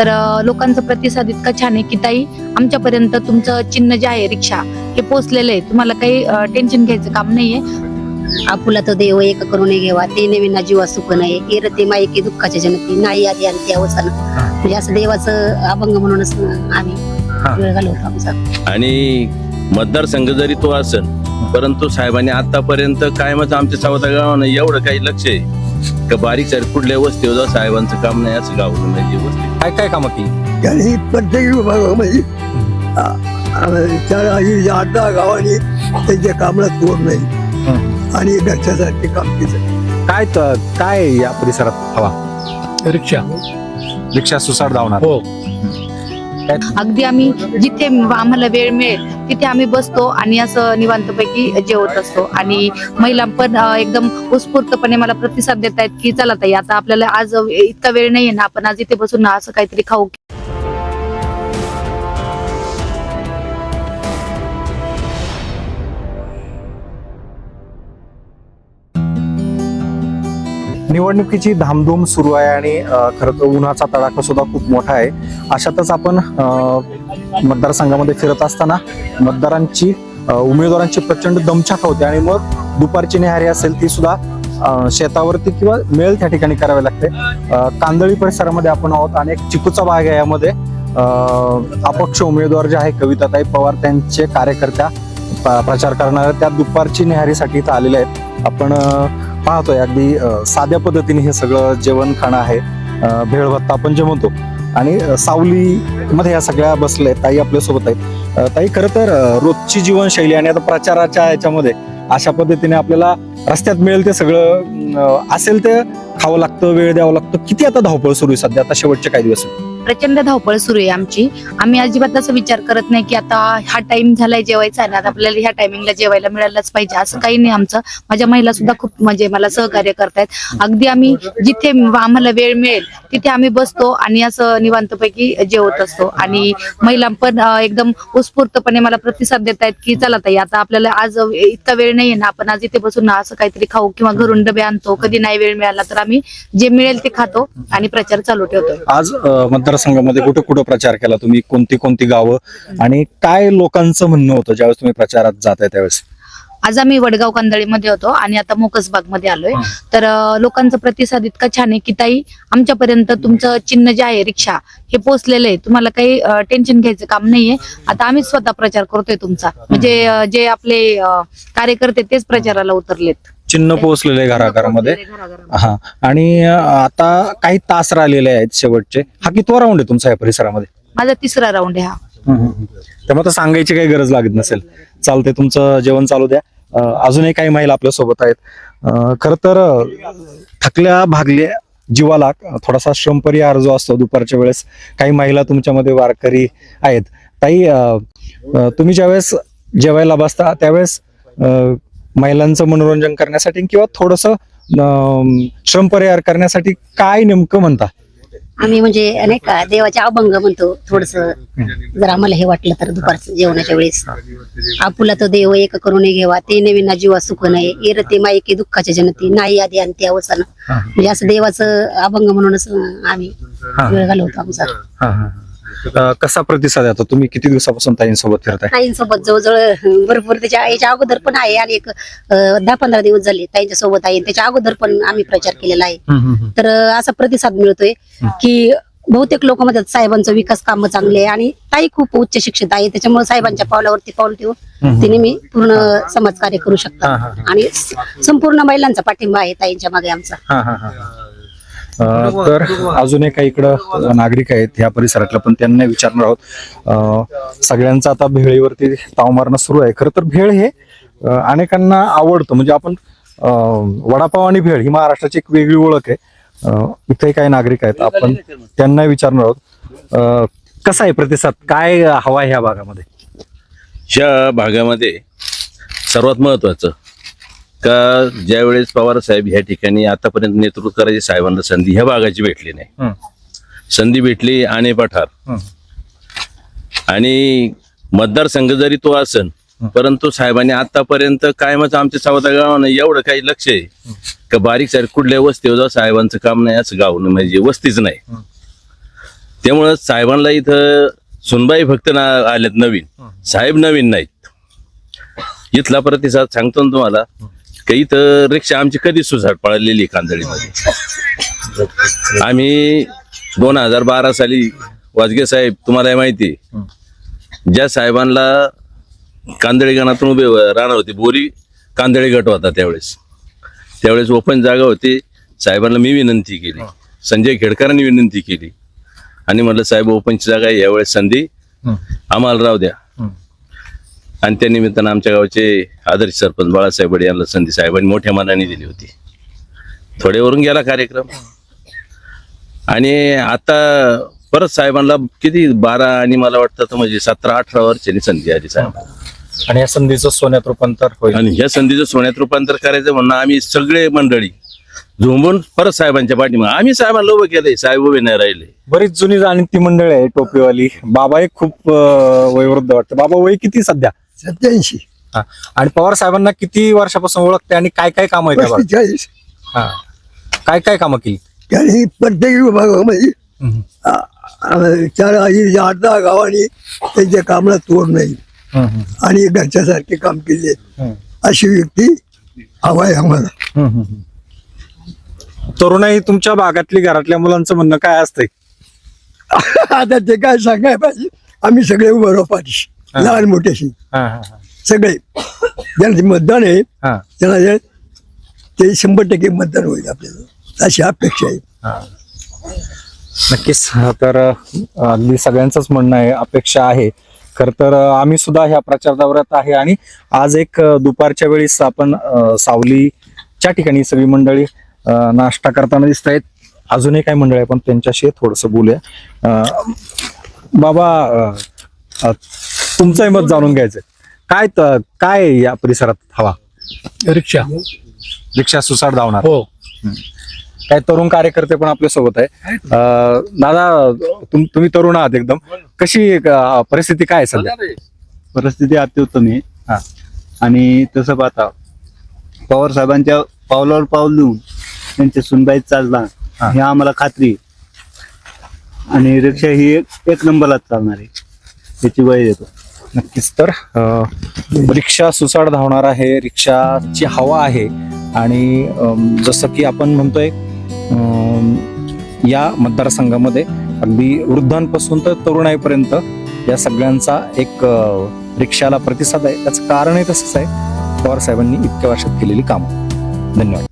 तर लोकांचा प्रतिसाद इतका छान आहे की ताई आमच्यापर्यंत तुमचं चिन्ह जे आहे रिक्षा हे पोचलेलं आहे. तुम्हाला काही टेन्शन घ्यायचं काम नाहीये. आपुला तो देव एक करून घेवा. ते नवीन जीवा सुख नाही. येरते मायकी दुःखाच्या जनते. नाही आधी आणि त्या अवसान म्हणजे असं देवाचं अभंग म्हणूनच आम्ही वेळ घालवतो आमचा. आणि मतदारसंघ जरी तो असेल परंतु साहेबांनी आतापर्यंत कायमच आमच्या सावता गावानं एवढं काही लक्ष आहे. का बारीक सारीक कुठल्या वस्तीवर जाऊ साहेबांचं काम नाही असं गाव म्हणजे वस्ती. काय काय कामं केली त्यांनी प्रत्येक विभागामध्ये चार आणि आठ दहा गावांनी त्यांच्या कामाला तोड नाही. आणि घरच्यासाठी काम केलं. काय त- काय या परिसरात हवा? रिक्षा. रिक्षा सुसाट धावणार. हो. अगदी आम्ही जिथे आम्हाला वेळ मिळेल तिथे आम्ही बसतो आणि असं निवांतपैकी जेवत असतो. आणि महिला पण एकदम उत्स्फूर्तपणे मला प्रतिसाद देत आहेत की चला ताई आता आपल्याला आज इतका वेळ नाहीये ना आपण आज इथे बसून ना असं काहीतरी खाऊ निवडणुकीची धामधूम सुरू आहे आणि खरं तर उन्हाचा तडाखा सुद्धा खूप मोठा आहे. अशातच आपण मतदारसंघामध्ये फिरत असताना मतदारांची उमेदवारांची प्रचंड दमछाक होते आणि मग दुपारची निहारी असेल ती सुद्धा शेतावरती किंवा मेळ त्या ठिकाणी करावी लागते. कांदळी परिसरामध्ये आपण आहोत आणि एक चिकूचा भाग आहे यामध्ये. अपक्ष उमेदवार जे आहे कविताताई पवार त्यांचे कार्यकर्त्या प्रचार करणाऱ्या त्या दुपारची निहारीसाठी इथं आलेल्या आहेत. आपण पाहतोय. अगदी साध्या पद्धतीने हे सगळं जेवण खाणं आहे भेळभत्ता आपण जे म्हणतो. आणि सावली सावलीमध्ये या सगळ्या बसले ताई आपल्यासोबत आहेत. ताई खरं तर रोजची जीवनशैली आणि आता प्रचाराच्या याच्यामध्ये अशा पद्धतीने आपल्याला रस्त्यात मिळेल ते सगळं असेल ते खावं लागतं वेळ द्यावं लागतं. किती आता धावपळ सुरू आहे सध्या? आता शेवटचे काही दिवस प्रचंड धावपळ सुरू आहे आमची. आम्ही अजिबात असं विचार करत नाही की आता हा टाइम झालाय जेवायचा आहे ना आता आपल्याला ह्या टायमिंगला जेवायला मिळालंच पाहिजे. असं काही नाही आमचं. माझ्या महिला सुद्धा खूप म्हणजे मला सहकार्य करतायत. अगदी आम्ही जिथे आम्हाला वेळ मिळेल तिथे आम्ही बसतो आणि असं निवांतपैकी जेवत असतो. आणि महिला पण एकदम उत्स्फूर्तपणे मला प्रतिसाद देत आहेत की चला ताई आता आपल्याला आज इतका वेळ नाहीये ना आपण आज इथे बसून ना असं काहीतरी खाऊ किंवा घरून डबे आणतो. कधी नाही वेळ मिळाला तर आम्ही जे मिळेल ते खातो आणि प्रचार चालू ठेवतो. आज मतदारसंघामध्ये कुठं कुठं प्रचार केला? तुम्ही कोणती कोणती गावं? आणि काय लोकांचं म्हणणं होतं ज्यावेळेस तुम्ही प्रचारात जाताय त्यावेळेस? आज आम्ही वडगाव कांदळीमध्ये होतो आणि आता मोकसबागमध्ये आलोय तर लोकांचा प्रतिसाद इतका छान आहे की ताई आमच्यापर्यंत तुमचं चिन्ह जे आहे रिक्षा हे पोचलेलं आहे. तुम्हाला काही टेन्शन घ्यायचं काम नाहीये. आता आम्हीच स्वतः प्रचार करतोय तुमचा. म्हणजे जे आपले कार्यकर्ते तेच प्रचाराला उतरलेत. चिन्ह पोहोचलेले घराघरामध्ये. घराघरामध्ये. हा. आणि अ, आता काही तास राहिलेले आहेत शेवटचे. हा कितवा राऊंड आहे तुमचा या परिसरामध्ये? माझा तिसरा राऊंड आहे हा. त्यामुळे आता सांगायची काही गरज लागत नसेल. चालते तुमचं जेवण चालू द्या. अ, अजूनही काही महिला आपल्यासोबत आहेत. अ, खरं तर अ, थकल्या भागल्या जीवाला थोडासा श्रमपरिहार जो असतो दुपारच्या वेळेस काही महिला तुमच्यामध्ये वारकरी आहेत. ताई अ, अ, तुम्ही ज्यावेळेस जेवायला बसता त्यावेळेस अ, महिलांचं मनोरंजन करण्यासाठी किंवा थोडस श्रमपरिहार करण्यासाठी काय नेमकं म्हणता? आम्ही म्हणजे नाही का देवाचे अभंग म्हणतो. थोडस जर आम्हाला हे वाटलं तर दुपारचं जेवणाच्या वेळेस. आपुला तो देव एक करून घेवा. ते नवीन जीवा सुख नाही येरते मायकी दुःखाच्या जनते. नाही आधी आणि अवसान. म्हणजे असं देवाचं अभंग म्हणूनच आम्ही वेळ घालवतो आमचा. अ, कसा प्रतिसाद येतो तुम्ही किती दिवसापासून ताईंसोबत फिरताय? ताईंसोबत जवळजवळ भरपूर. त्याच्या याच्या अगोदर पण आहे आणि एक अं, दहा पंधरा दिवस झाले ताईंच्या सोबत आहे. त्याच्या अगोदर पण आम्ही प्रचार केलेला आहे. तर अं, असा प्रतिसाद मिळतोय की बहुतेक लोक म्हणतात साहेबांचा विकास काम चांगले आहे. आणि ताई खूप उच्च शिक्षित आहे. त्याच्यामुळे साहेबांच्या पावलावरती पाऊल ठेवून तिने मी पूर्ण समाजकार्य करू हा, शकतात आणि स- संपूर्ण महिलांचा पाठिंबा आहे ताईंच्या मागे आमचा. हा, हा, हा. तर अजून एक इकडं नागरिक आहेत ह्या परिसरातलं पण त्यांना विचारणार आहोत. सगळ्यांचं आता भेळीवरती ताव मारणं सुरू आहे. खरं तर भेळ हे अनेकांना आवडतं. म्हणजे आपण वडापाव आणि भेळ ही महाराष्ट्राची एक वेगळी ओळख आहे. इथे काही नागरिक आहेत. आपण त्यांना विचारणार आहोत. कसा आहे प्रतिसाद? काय हवा आहे ह्या भागामध्ये? ह्या भागामध्ये सर्वात महत्वाचं का ज्यावेळेस पवार साहेब ह्या ठिकाणी आतापर्यंत नेतृत्व करायची साहेबांना संधी ह्या भागाची भेटली नाही. संधी भेटली आणे पठार. आणि मतदारसंघ जरी तो असेल परंतु साहेबांनी आतापर्यंत कायमच आमच्या सावता गावानं एवढं काही लक्ष आहे. का बारीक सारीक कुठल्या वस्तीवर जाऊ साहेबांचं काम नाही असं गाव नाही, म्हणजे वस्तीच नाही. त्यामुळं साहेबांना इथं सुनबाई फक्त ना आल्यात नवीन. साहेब नवीन नाहीत. इथला प्रतिसाद सांगतो ना तुम्हाला का इथं रिक्षा आमची कधीच सुसाट पळालेली कांदळीमध्ये आम्ही दोन हजार बारा साली वाजगे साहेब तुम्हाला माहिती. ज्या साहेबांना कांदळी गणातून उभे राहणार होते बोरी कांदळी गट होता त्यावेळेस. त्यावेळेस ओपन जागा होती. साहेबांना मी विनंती केली. संजय खेडकरांनी विनंती केली. आणि म्हटलं साहेब ओपनची जागा आहे. यावेळेस संधी आम्हाला राहू द्या. आणि त्या निमित्तानं आमच्या गावचे आदर्श सरपंच बाळासाहेब बडे यांना संधी साहेबांनी मोठ्या मनाने दिली होती. थोड्यावरून गेला कार्यक्रम. आणि आता परत साहेबांना किती बारा आणि मला वाटतं म्हणजे सतरा अठरा वर्षांनी संधी आली साहेब. आणि या संधीचं सोन्यात रूपांतर होईल. आणि ह्या संधीचं सोन्यात रूपांतर करायचं म्हणणं आम्ही सगळे मंडळी झुंबून परत साहेबांच्या पाठीमाग. आम्ही साहेबांना उभं केलंय साहेब उभे नाही राहिले. बरीच जुनी जाणती मंडळी आहे टोपीवाली. बाबा एक खूप वयोवृद्ध वाटतं. बाबा वय किती सध्या? सत्याऐंशी. हा. आणि पवार साहेबांना किती वर्षापासून ओळखते आणि काय काय कामं आहे त्या भागात? पस्तीचाळीस हा. काय काय कामं केली? त्यांनी प्रत्येक विभागामध्ये आ- आ- चार आई आठ दहा गावांनी त्यांच्या कामाला तोड नाही. आणि घरच्यासारखे काम केले. अशी व्यक्ती हवा आहे आम्हाला तरुणाई तुमच्या भागातली घरातल्या मुलांचं म्हणणं काय असतंय? आता ते काय सांगाय पाहिजे? आम्ही सगळे उभं राहू पाठीशी. लहान मोठ्याशी हा, हा, हा. सगळे. ज्यांचे मतदान आहे हा, त्यांना जे- ते शंभर टक्के मतदान होईल आपल्याला. अशी अपेक्षा आहे. हा. नक्कीच. तर अं, अगदी सगळ्यांचंच म्हणणं आहे अपेक्षा आहे. खर तर अं, आम्ही सुद्धा ह्या प्रचार दौऱ्यात आहे आणि आज एक अं, दुपारच्या वेळेस आपण अं, सावलीच्या ठिकाणी सगळी मंडळी अं, नाश्ता करताना दिसत आहेत. अजूनही काही मंडळी आहे पण त्यांच्याशी थोडस बोलूया. अं, बाबा अं, अं, तुमचंही मत जाणून घ्यायचं काय त- काय या परिसरात हवा? रिक्षा. रिक्षा सुसाट धावणार. हो. काही तरुण कार्यकर्ते पण आपल्यासोबत आहे. अं, दादा तुम- तुम्ही तरुण आहात एकदम. कशी अं, परिस्थिती काय आहे सध्या? परिस्थिती अत्युत्तम आहे. हा. आणि तसं पाहता पवार साहेबांच्या पावलावर पाऊल देऊन त्यांच्या सुनबाई चालला हा. हे आम्हाला खात्री आहे. आणि रिक्षा ही एक एक नंबरलाच चालणार आहे. त्याची वय देतो. नक्कीच. तर रिक्षा सुसाट धावणार आहे. रिक्षाची हवा आहे. आणि जसं की आपण म्हणतोय या मतदारसंघामध्ये अगदी वृद्धांपासून तर तरुणाईपर्यंत या सगळ्यांचा एक रिक्षाला प्रतिसाद आहे. त्याचं कारणही तसंच आहे. पवार साहेबांनी इतक्या वर्षात केलेली कामं. धन्यवाद.